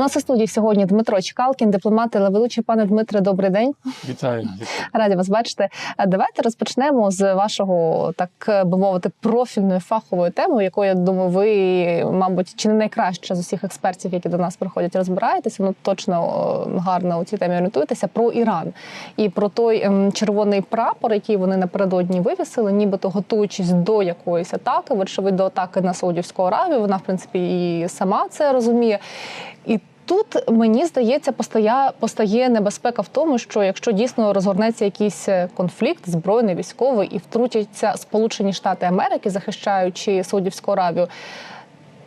У нас у студії сьогодні Дмитро Чкалкін, дипломат, телеведучий. Пане Дмитре, добрий день. Вітаю. Раді вас бачити. Давайте розпочнемо з вашого, так би мовити, профільної фахової теми, якою я думаю, ви, мабуть, чи не найкраще з усіх експертів, які до нас приходять, розбираєтеся. Ну точно гарно у цій темі орієнтуєтеся про Іран і про той ем, червоний прапор, який вони напередодні вивісили, нібито готуючись до якоїсь атаки, вочевидь, до атаки на Саудівську Аравію. Вона, в принципі, і сама це розуміє. Тут мені здається, постає, постає небезпека в тому, що якщо дійсно розгорнеться якийсь е, конфлікт, збройний військовий, і втрутяться Сполучені Штати Америки, захищаючи Саудівську Аравію,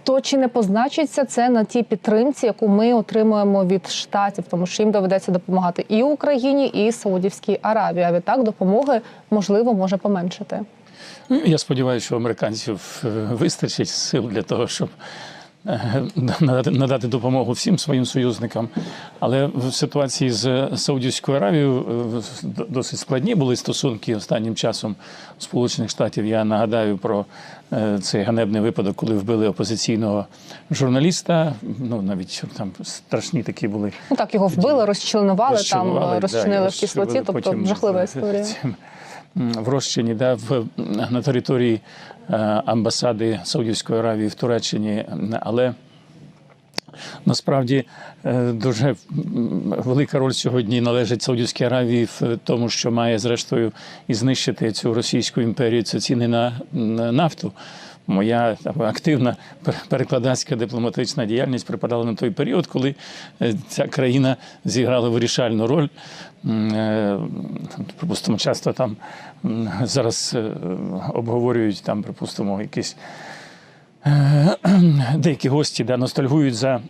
то чи не позначиться це на тій підтримці, яку ми отримуємо від штатів, тому що їм доведеться допомагати і Україні, і Саудівській Аравії. А відтак допомоги можливо може поменшити. Ну, Я сподіваюся, що американців е, вистачить сил для того, щоб надати, надати допомогу всім своїм союзникам. Але в ситуації з Саудівською Аравією е, досить складні були стосунки останнім часом Сполучених Штатів. Я нагадаю про е, цей ганебний випадок, коли вбили опозиційного журналіста. Ну навіть там страшні такі були Ну так його вбили, розчленували, розчленували, там розчинили і в кислоті, тобто жахлива історія. цим, В розчині, да, в, на території е, амбасади Саудівської Аравії в Туреччині. Але насправді е, дуже велика роль сьогодні належить Саудівській Аравії в тому, що має зрештою і знищити цю російську імперію. Це ціни на нафту. Моя активна перекладацька дипломатична діяльність припадала на той період, коли е, ця країна зіграла вирішальну роль. Е, Припустимо, часто там зараз е, обговорюють там, припустимо, якісь деякі гості да, ностальгують за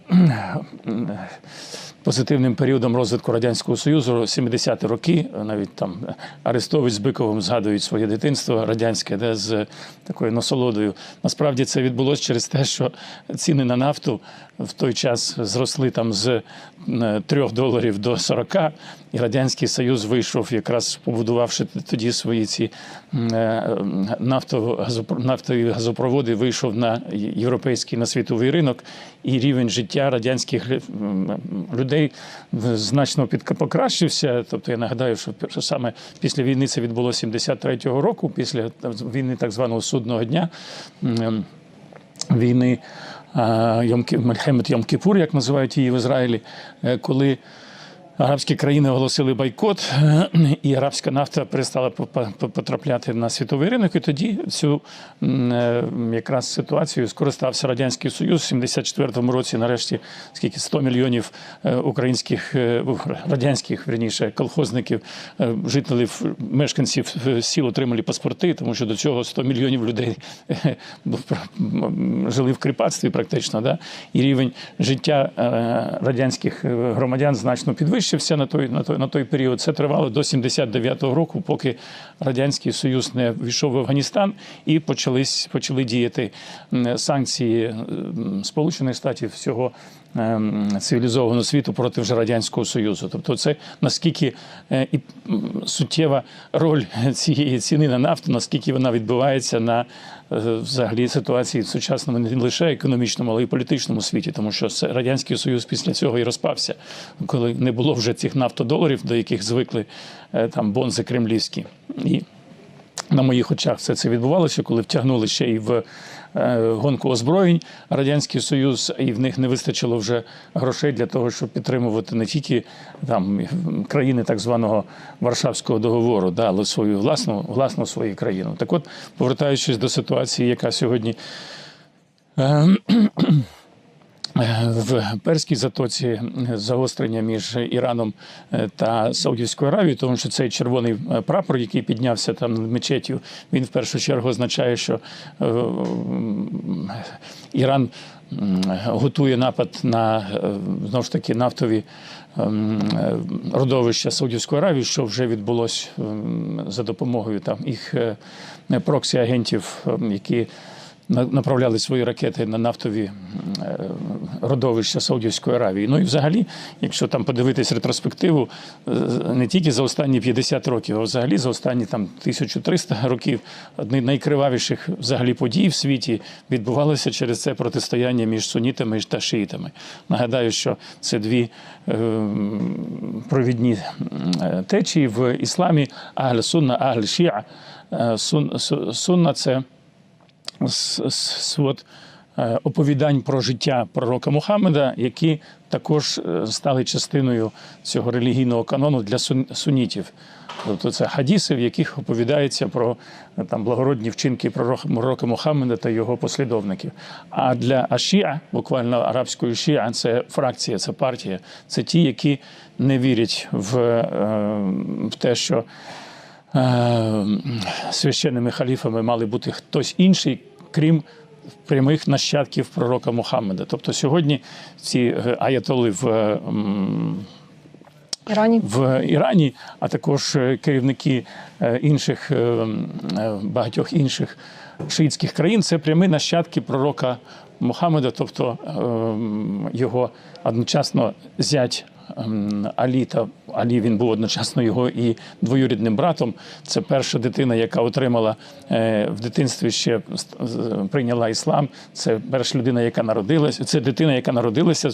позитивним періодом розвитку Радянського Союзу 70-ті роки. Навіть там Арестович з Биковим згадують своє дитинство радянське, де з такою насолодою. Насправді це відбулося через те, що ціни на нафту в той час зросли там з 3 доларів до 40, і Радянський Союз вийшов, якраз побудувавши тоді свої ці е, нафтові газопроводи, вийшов на європейський на світовий ринок, і рівень життя радянських людей значно покращився. Тобто я нагадаю, що саме після війни це відбулося 73-го року, після війни так званого судного дня. війни Йом Ки- Мельхемет Йом Кіпур, як називають її в Ізраїлі, е, коли арабські країни оголосили бойкот, і арабська нафта перестала потрапляти на світовий ринок. І тоді цю е, якраз ситуацію скористався Радянський Союз в 74-му році. Нарешті скільки 100 мільйонів е, українських е, радянських верніше колхозників, жителів, мешканців сіл отримали паспорти, тому що до цього 100 мільйонів людей жили в кріпацтві практично. Да? І рівень життя радянських громадян значно підвищився на той, на той, на той період. Це тривало до 79-го року, поки Радянський Союз не війшов в Афганістан і почались, почали діяти санкції Сполучених Штатів всього цивілізованого світу проти вже радянського союзу. Тобто, це наскільки е, і суттєва роль цієї ціни на нафту, наскільки вона відбувається на е, взагалі ситуації в сучасному не лише економічному, але й політичному світі, тому що радянський союз після цього і розпався, коли не було вже цих нафтодоларів, до яких звикли е, там бонзи кремлівські. І на моїх очах все це відбувалося, коли втягнули ще і в е, гонку озброєнь Радянський Союз, і в них не вистачило вже грошей для того, щоб підтримувати не тільки там країни так званого Варшавського договору, да, але свою власну, власну свою країну. Так от, повертаючись до ситуації, яка сьогодні. Е, в Перській затоці загострення між Іраном е, та Саудівською Аравією, тому що цей червоний е, прапор, який піднявся там над мечетю, він в першу чергу означає, що Іран готує напад на знову ж таки нафтові ем, родовища Саудівської Аравії, що вже відбулось ем, за допомогою там їх е, проксі-агентів, ем, які направляли свої ракети на нафтові е, родовища Саудівської Аравії. Ну і взагалі, якщо там подивитись ретроспективу, е, не тільки за останні 50 років, а взагалі за останні там 1300 років, одні найкривавіших взагалі подій в світі відбувалося через це протистояння між сунітами та шиїтами. Нагадаю, що це дві е, провідні течії в ісламі Агль-Сунна, Агль-Шіа. Сун- су- Сунна це с- с- свод е, оповідань про життя пророка Мухаммеда, які також е, стали частиною цього релігійного канону для сун- сунітів. Тобто це хадіси, в яких оповідається про е, там благородні вчинки пророка Мухаммеда та його послідовників. А для ашіа, буквально арабською шіа, це фракція, це партія, це ті, які не вірять в, в те, що священними халіфами мали бути хтось інший, крім прямих нащадків пророка Мухаммеда. Тобто сьогодні ці е, аятоли в, е, Ірані. в Ірані, а також е, керівники е, інших е, е, багатьох інших шиїтських країн це прямі нащадки пророка Мухаммеда, тобто е, його одночасно зять. Алі та Алі він був одночасно його і двоюрідним братом. Це перша дитина, яка отримала е, в дитинстві ще прийняла іслам. Це перша людина, яка народилася. Це дитина, яка народилася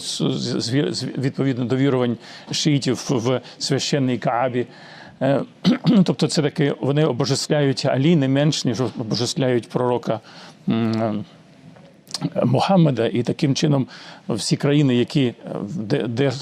відповідно до вірувань шиїтів в священній Каабі. Е, Тобто, це таки вони обожествляють Алі не менш ніж обожествляють пророка. Мухаммеда, і таким чином всі країни, які е, де, де е,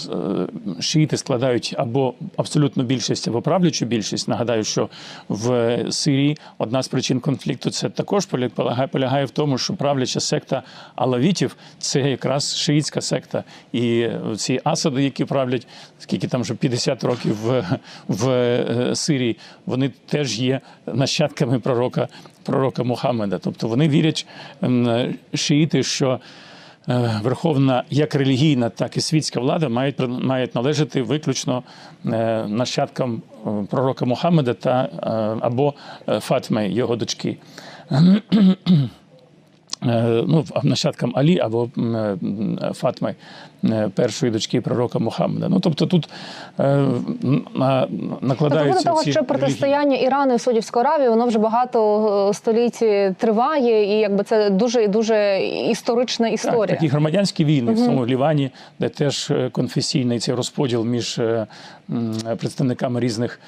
шиїти складають або абсолютну більшість, або правлячу більшість. Нагадаю, що в Сирії одна з причин конфлікту це також поля- полягає, полягає в тому, що правляча секта алавітів це якраз шиїтська секта. І ці асади, які правлять, скільки там вже 50 років в, в е, Сирії, вони теж є нащадками пророка пророка Мухаммеда. Тобто вони вірять шиїти, що е, верховна як релігійна, так і світська влада мають мають належати виключно е, нащадкам е, пророка Мухаммеда та або Фатми, його дочки. Е, Ну, нащадкам Алі або е, Фатми, е, першої дочки пророка Мухаммеда. Ну, тобто тут Тобто накладаються того, ці що протистояння Ірану і Саудівської Аравії, воно вже багато століть триває, і якби це дуже дуже історична Так, історія. такі громадянські війни в цьому Лівані, де теж конфесійний цей розподіл між представниками різних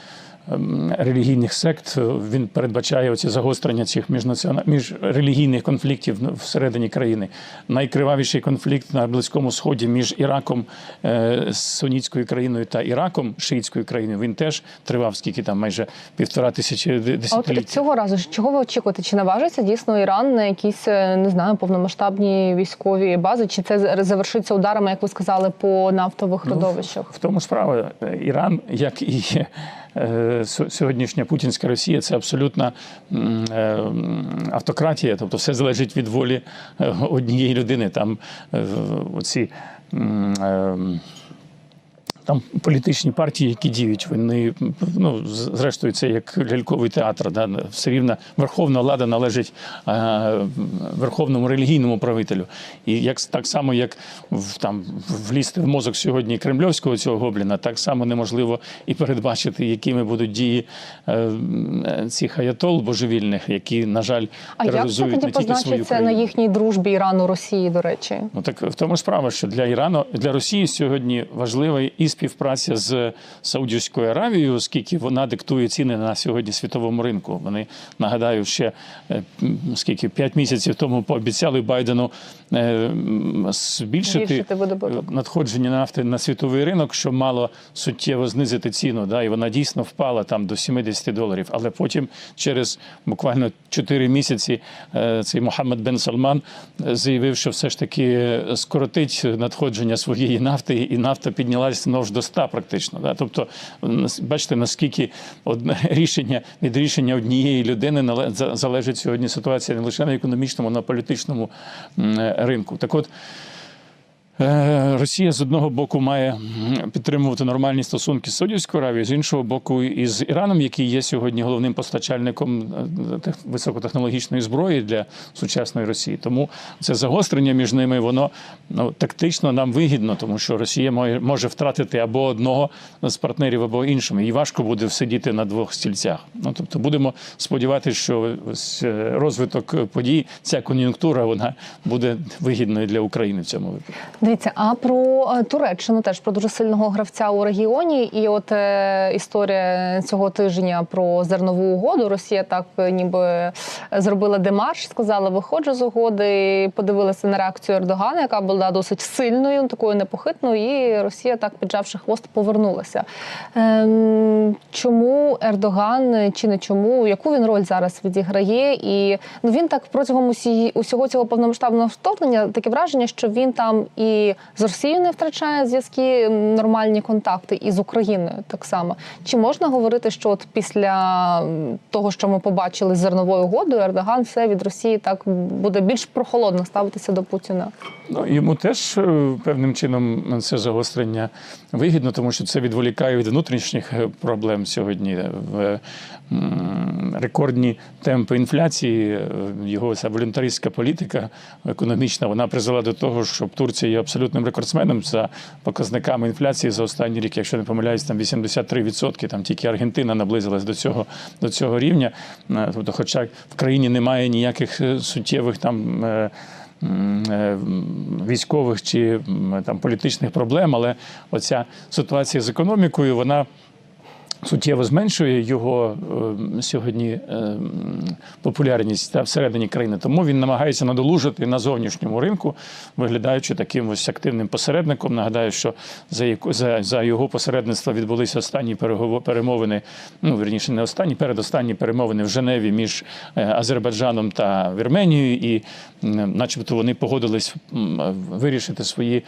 релігійних сект. е, Він передбачає оці загострення цих міжнаціона... міжрелігійних конфліктів ну, всередині країни. Найкривавіший конфлікт на Близькому Сході між Іраком, е, сунітською країною та Іраком, шиїтською країною. Він теж тривав скільки там майже півтора тисячі А от цього разу чого ви очікуєте? Чи наважиться дійсно Іран на якісь е, не знаю повномасштабні військові бази? Чи це завершиться ударами, як ви сказали, по нафтових родовищах? В тому справа Іран, як і сьогоднішня путінська Росія, це абсолютна е, автократія, тобто все залежить від волі е, однієї людини. Там е, оці. Там політичні партії, які діють, вони ну зрештою це як ляльковий театр. Да? Все рівно верховна влада належить е, верховному релігійному правителю. І як так само, як в там влізти в мозок сьогодні кремльовського цього гобліна, так само неможливо і передбачити, якими будуть дії е, цих аятол божевільних, які на жаль А як це тоді не тільки свою позначиться на їхній дружбі Ірану Росії? До речі, Ну так в тому справа, що для Ірану для Росії сьогодні важлива і співпраця з Саудівською Аравією, оскільки вона диктує ціни на сьогодні світовому ринку. Вони нагадаю, ще е, скільки п'ять місяців тому пообіцяли Байдену збільшити Збільшити е, надходження нафти на світовий ринок, що мало суттєво знизити ціну. Да, і вона дійсно впала там до 70 доларів. Але потім, через буквально 4 місяці, е, цей Мохаммед Бен Салман е, заявив, що все ж таки е, скоротить надходження своєї нафти, і нафта піднялася знову ж до 100 практично. Да. Тобто, бачите, наскільки одне рішення від рішення однієї людини залежить сьогодні ситуація не лише на економічному, а на політичному ринку. Так от. Е, Росія з одного боку має підтримувати нормальні стосунки з Саудівською Аравією, з іншого боку, із Іраном, який є сьогодні головним постачальником е, високотехнологічної зброї для сучасної Росії. Тому це загострення між ними, воно ну, тактично нам вигідно, тому що Росія може, може втратити або одного з партнерів, або іншого. І важко буде сидіти на двох стільцях. Ну тобто будемо сподіватися, що е, розвиток подій, ця кон'юнктура, вона буде вигідною для України в цьому випадку. Дивіться, а про е, Туреччину теж про дуже сильного гравця у регіоні. І от е, історія цього тижня про зернову угоду. Росія так е, ніби зробила демарш, сказала, виходжу з угоди. Подивилася на реакцію Ердогана, яка була досить сильною, такою непохитною. І Росія, так піджавши хвост, повернулася. Ем, чому Ердоган чи не чому? Яку він роль зараз відіграє? І ну він так протягом усі, усього цього повномасштабного вторгнення таке враження, що він там і з Росією не втрачає зв'язки, нормальні контакти, і з Україною так само. Чи можна говорити, що от після того, що ми побачили з зерновою угодою, Ердоган все від Росії так буде більш прохолодно ставитися до Путіна? Ну, йому теж е, певним чином це загострення вигідно, тому що це відволікає від внутрішніх е, проблем сьогодні. В рекордні темпи інфляції, е, його волюнтаристська політика економічна, вона призвела до того, що Турція абсолютним рекордсменом за показниками інфляції за останній рік, якщо не помиляюсь, там 83%, там тільки Аргентина наблизилась до цього, до цього рівня. Е, Тобто, хоча в країні немає ніяких е, суттєвих там. е, військових чи там політичних проблем, але оця ситуація з економікою, вона. Суттєво зменшує його е, сьогодні е, популярність та всередині країни. Тому він намагається надолужити на зовнішньому ринку, виглядаючи таким ось активним посередником. Нагадаю, що за, яко- за, за його посередництво відбулися останні перемовини. Ну вірніше, не останні, передостанні перемовини в Женеві між е, Азербайджаном та Вірменією, і, начебто, вони погодились вирішити свої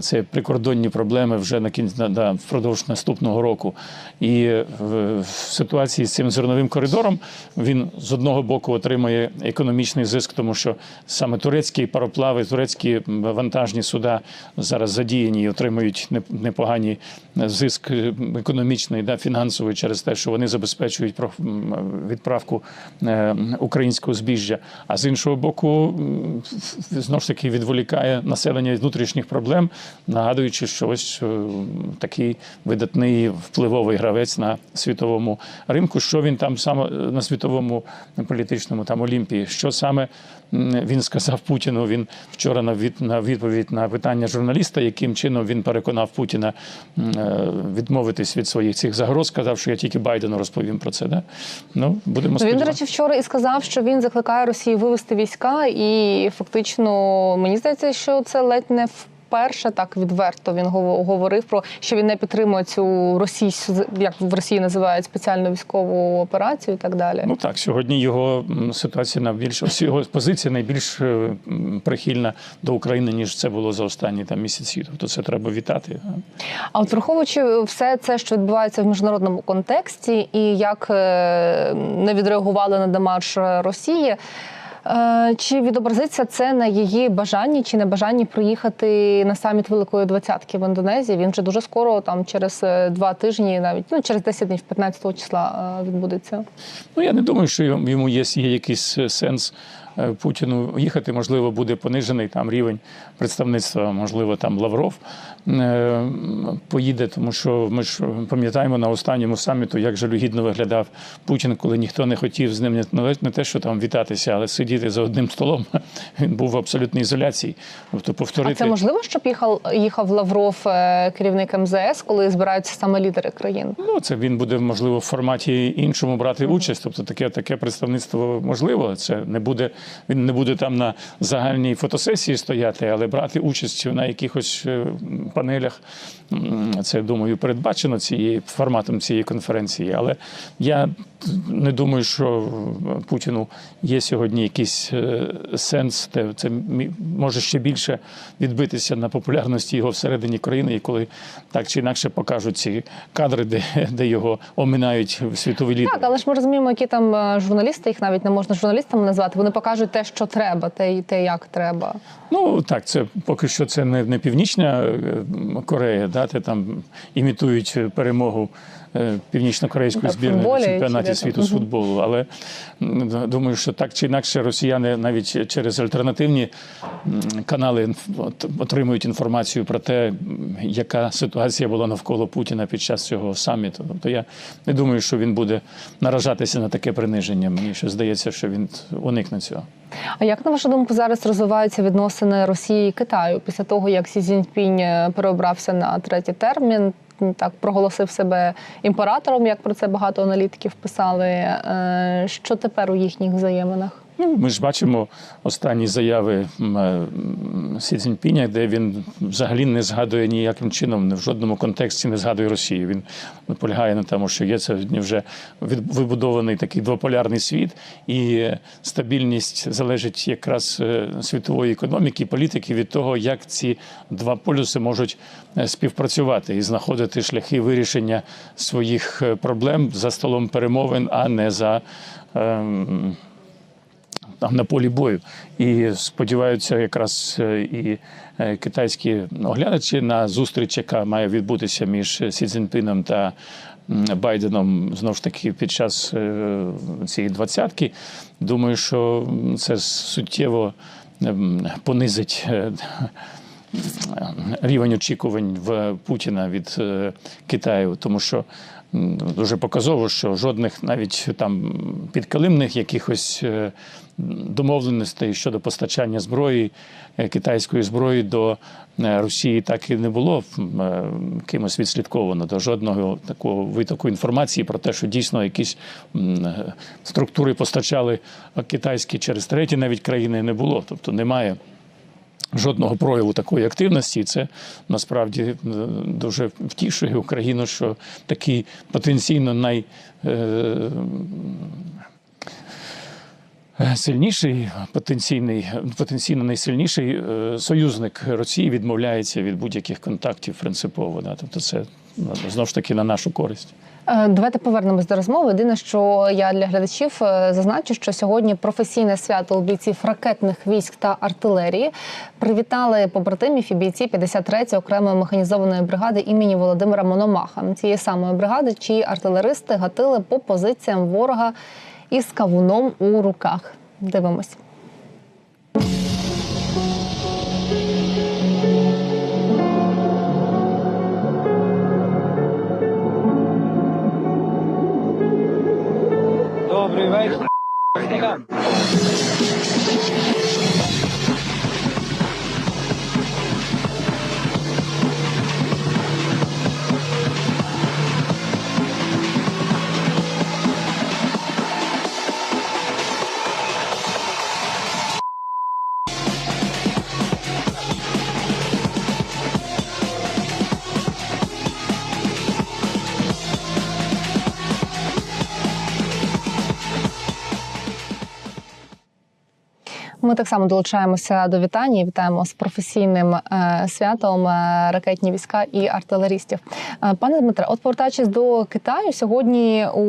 це прикордонні проблеми вже на на, впродовж наступного року. І е, в, ситуації з цим зерновим коридором він з одного боку отримує економічний зиск, тому що саме турецькі пароплави, турецькі вантажні суда зараз задіяні і отримують непогані зиск економічний да, фінансовий через те, що вони забезпечують відправку е, українського збіжжя. А з іншого боку, знову ж таки відволікає населення від внутрішніх проблем, нагадуючи, що ось е, такий видатний впливовий гравець на світовому ринку. Що він там саме на світовому політичному там Олімпії? Що саме він сказав Путіну? Він вчора на від на відповідь на питання журналіста, яким чином він переконав Путіна е, відмовитись від своїх цих загроз, сказав, що я тільки Байдену розповім про це. Да? Ну будемо Ну, він, до речі, вчора і сказав, що він закликає Росію вивести війська, і фактично мені здається, що це ледь не вперше так відверто він гово- говорив про що він не підтримує цю російську, як в Росії називають спеціальну військову операцію і так далі. Ну так, сьогодні його ситуація найбільш ось його позиція найбільш е, прихильна до України, ніж це було за останні там місяці. Тобто це треба вітати. А от враховуючи все це, що відбувається в міжнародному контексті, і як е, не відреагували на демарш Росії. Е, Чи відобразиться це на її бажанні чи небажанні приїхати на саміт Великої Двадцятки в Індонезії? Він вже дуже скоро, там через е, два тижні, навіть ну через 10 днів, 15 числа е, відбудеться. Ну я не думаю, що йому є, є якийсь сенс Путіну їхати. Можливо, буде понижений там рівень представництва, можливо, там Лавров поїде, тому що ми ж пам'ятаємо на останньому саміту, як жалюгідно виглядав Путін, коли ніхто не хотів з ним не те, що там вітатися, але сидіти за одним столом. Він був в абсолютній ізоляції. Тобто повторити А це можливо, щоб їхав їхав Лавров, е, керівник МЗС, коли збираються саме лідери країн? Ну, це він буде можливо в форматі іншому брати участь. Тобто таке таке представництво можливо. Це не буде він не буде там на загальній фотосесії стояти, але брати участь на якихось е, панелях. Це думаю передбачено цією форматом цієї конференції. Але я не думаю, що Путіну є сьогодні якийсь е, сенс. Це може ще більше відбитися на популярності його всередині країни, і коли так чи інакше покажуть ці кадри, де, де його оминають світові лідери. Так, але ж ми розуміємо, які там е, журналісти, їх навіть не можна журналістами назвати. Вони покажуть те, що треба, те, й- те як треба. Ну так, це поки що це не, не Північна е, Корея, да, де там імітують перемогу е, північно-корейської в збірної футболі на чемпіонаті світу з футболу. Але думаю, що так чи інакше росіяни навіть через альтернативні канали отримують інформацію про те, яка ситуація була навколо Путіна під час цього саміту. Тобто я не думаю, що він буде наражатися на таке приниження. Мені ще здається, що він уникне цього. А як на вашу думку зараз розвиваються відносини Росії і Китаю після того, як Сі Цзіньпінь е, переобрався на третій термін? Так проголосив себе імператором, як про це багато аналітиків писали. Е, Що тепер у їхніх взаєминах? Ну, ми ж бачимо останні заяви Сі Цзіньпіня, де він взагалі не згадує ніяким чином, в жодному контексті не згадує Росію. Він наполягає на тому, що є це вже вибудований такий двополярний світ, і стабільність залежить якраз е, світової економіки, політики від того, як ці два полюси можуть е, співпрацювати і знаходити шляхи вирішення своїх е, проблем за столом перемовин, а не за. ем, там на полі бою. І сподіваються, якраз е, і е, китайські оглядачі на зустріч, яка має відбутися між Сі Цзіньпіном та Байденом знову ж таки під час е, цієї двадцятки. Думаю, що це суттєво ем, понизить. рівень очікувань в Путіна від Китаю, тому що дуже показово, що жодних навіть там підкилимних якихось е, домовленостей щодо постачання зброї, е, китайської зброї до е, Росії так і не було кимось відслідковано. До жодного такого витоку інформації про те, що дійсно якісь структури постачали китайські через треті навіть країни не було. Тобто немає жодного прояву такої активності. Це насправді е, дуже втішує Україну, що такий потенційно най. е, Сильніший потенційний, потенційно найсильніший е, союзник Росії відмовляється від будь-яких контактів принципово. Да? Тобто це ну, знову ж таки на нашу користь. Е, Давайте повернемось до розмови. Єдине, що я для глядачів е, зазначу, що сьогодні професійне свято у бійців ракетних військ та артилерії привітали побратимів і бійці 53-ї окремої механізованої бригади імені Володимира Мономаха. Цієї самої бригади, чиї артилеристи гатили по позиціям ворога із кавуном у руках. Дивимось. Ми так само долучаємося до вітання. і Вітаємо з професійним е, святом е, ракетні війська і артилеристів. Е, пане Дмитре, от повертаючись до Китаю, сьогодні у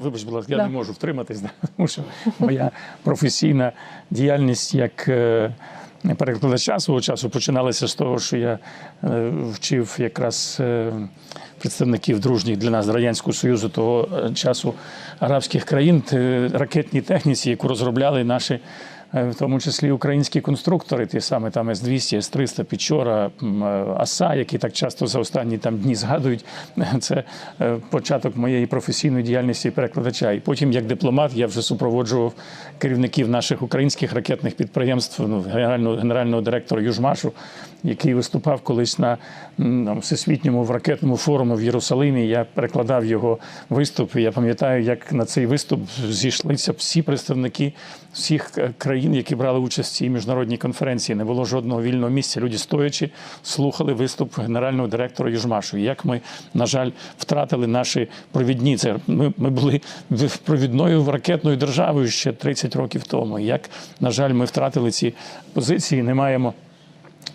Вибач, будь ласка, я Да. не можу втриматись, тому що моя професійна діяльність як перекладача свого часу починалися з того, що я е, вчив якраз е, представників дружніх для нас Радянського Союзу того е, часу арабських країн ракетній техніці, яку розробляли наші. Е, В тому числі українські конструктори, ті саме там С-200, С-300, Пічора, е, АСА, які так часто за останні там дні згадують. Це е, початок моєї професійної діяльності перекладача. І потім, як дипломат, я вже супроводжував керівників наших українських ракетних підприємств, ну, генерального, генерального директора Южмашу, який виступав колись на там, всесвітньому ракетному форумі в Єрусалимі. Я перекладав його виступ. Я пам'ятаю, як на цей виступ зійшлися всі представники всіх е, країн. Країн, які брали участь в цій міжнародній конференції. Не було жодного вільного місця. Люди стоячи слухали виступ генерального директора Южмашу. Як ми, на жаль, втратили наші провідні. Це ми, ми були провідною ракетною державою ще 30 років тому. Як, на жаль, ми втратили ці позиції, не маємо.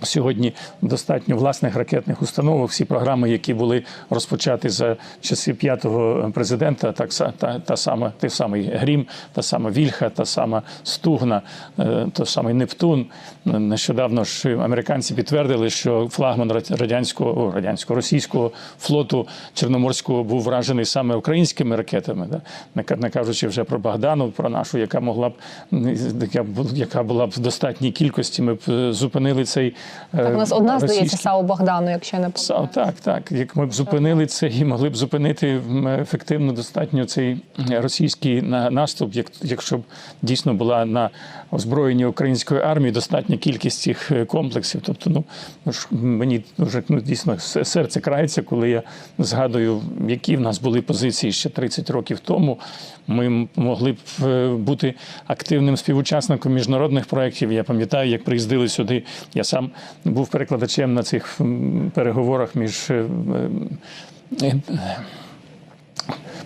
Сьогодні достатньо власних ракетних установок. Всі програми, які були розпочаті за часів п'ятого президента, так та, та сама той самий Грім, та сама Вільха, та сама Стугна, е, той самий Нептун. Нещодавно ж американці підтвердили, що флагман радянського радянського російського флоту Чорноморського був вражений саме українськими ракетами. Да? Не кажучи вже про Богдану, про нашу, яка могла б яка була б в достатній кількості. Ми б е, зупинили цей Так, у нас одна здається САУ Богдану, якщо я не помиляюсь. Так, так. Як ми б зупинили це і могли б зупинити ефективно достатньо цей російський наступ, як, якщо б дійсно була на озброєнні української армії достатня кількість цих е, комплексів. Тобто, ну ну мені дуже ну, дійсно серце крається, коли я згадую, які в нас були позиції ще 30 років тому. Ми могли б е, бути активним співучасником міжнародних проєктів. Я пам'ятаю, як приїздили сюди. Я сам був перекладачем на цих переговорах між. е, е,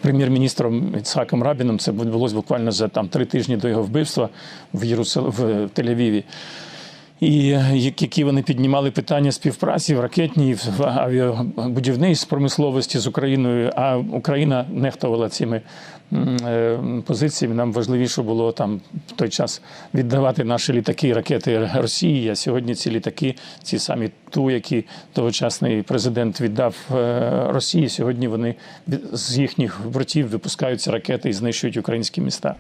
Прем'єр-міністром Іцхаком Рабіном це відбулося буквально за там три тижні до його вбивства в Єрусал... в Тель-Авіві. І е, які вони піднімали питання співпраці в ракетній в авіабудівництві промисловості з Україною, а Україна нехтувала цими е, позиціями. Нам важливіше було там в той час віддавати наші літаки ракети Росії. А сьогодні ці літаки, ці самі ту, які тогочасний президент віддав е, Росії. Сьогодні вони з їхніх бортів випускаються ракети і знищують українські міста.